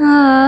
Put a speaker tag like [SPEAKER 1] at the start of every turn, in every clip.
[SPEAKER 1] 啊。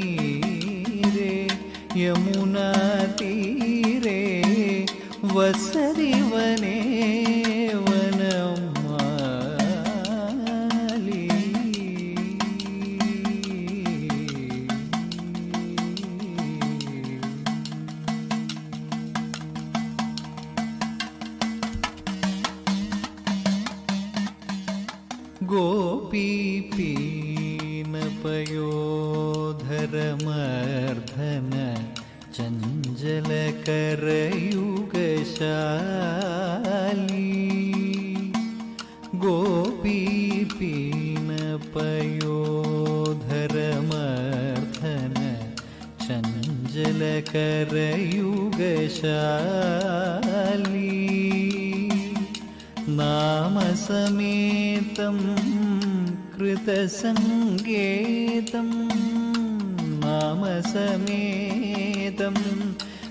[SPEAKER 1] நீரே யமுனா தீரே வசதிவனே. ചഞ്ചലകരയുഗശാലി ഗോപീപീനപയോധരമർദ്ധന ചഞ്ചലകരയുഗശാലി നാമസമേതം കൃതസംഗേതം നാമസമേതം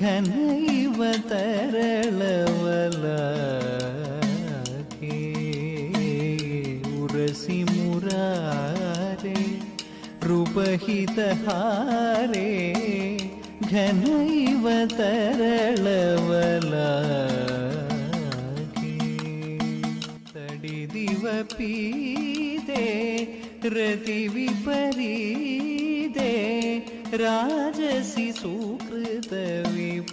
[SPEAKER 1] ಘನೈವ ತರಳವಲಕೆ ಉರಸಿ ಮುರಾರೆ ರೂಪಹಿತಹಾರೆ ಘನೈವ ತರಳವಲಕೆ ತಡಿದಿವ ಪೀದೆ ರತಿ ವಿಪರೀದೆ राजसि सुकृत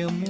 [SPEAKER 1] യമുനാതീരേ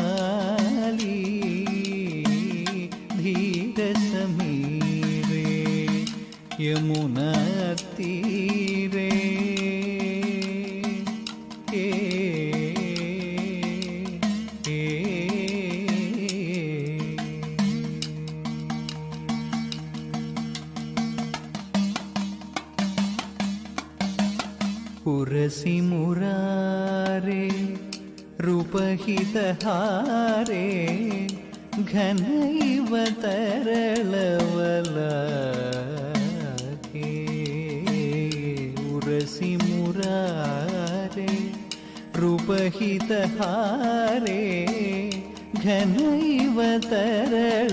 [SPEAKER 1] यमुनातीरे ए, ए, उरसि मुरारे रूपहितहारे रे रूपहितहारे घनैव तरलवलागे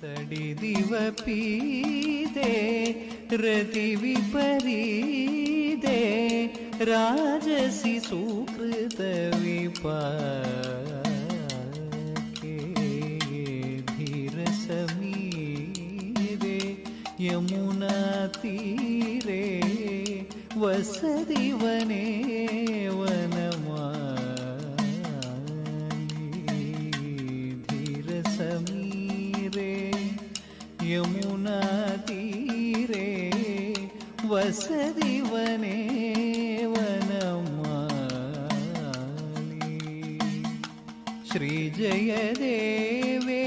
[SPEAKER 1] तडिदिव पीते राजसी सुकृत विपा धीरसमीरे यमुनातीरे वसति वने वनमाली धीरसमीरे यमुनातीरे वसति वने वनमाली श्रीजयदेवे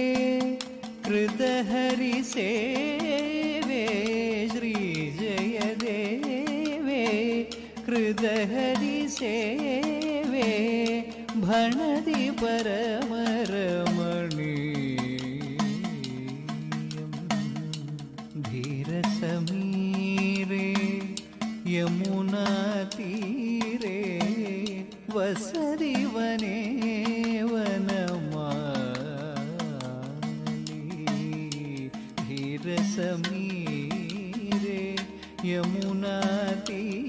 [SPEAKER 1] कृतहरिसेवे कृतहरिसेवे भणति परमरमणीयम् धीरसमीरे यमुनातीरे वसति वने वनमाली। धीरसमीरे यमुनातीरे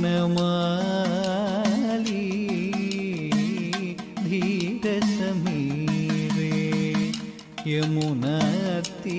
[SPEAKER 1] വനമാലി ധീരസമീരേ യമുനത്തീ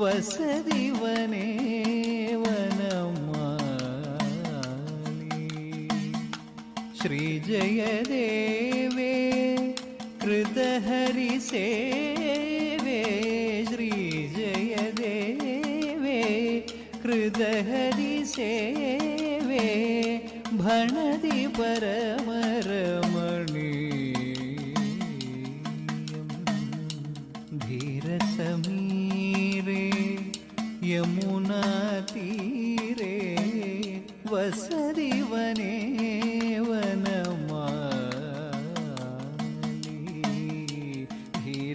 [SPEAKER 1] வசதி வனேவனமாலி ஸ்ரீஜயதேவே கிருதஹரி சேவே ஸ்ரீஜயதேவே கிருதஹரி சேவே भणति परम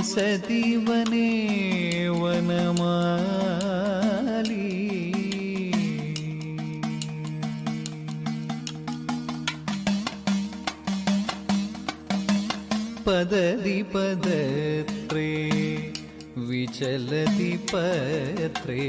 [SPEAKER 1] വസതി വനേ വനമാലി പദതി പദത്രേ വിചലതി പത്രേ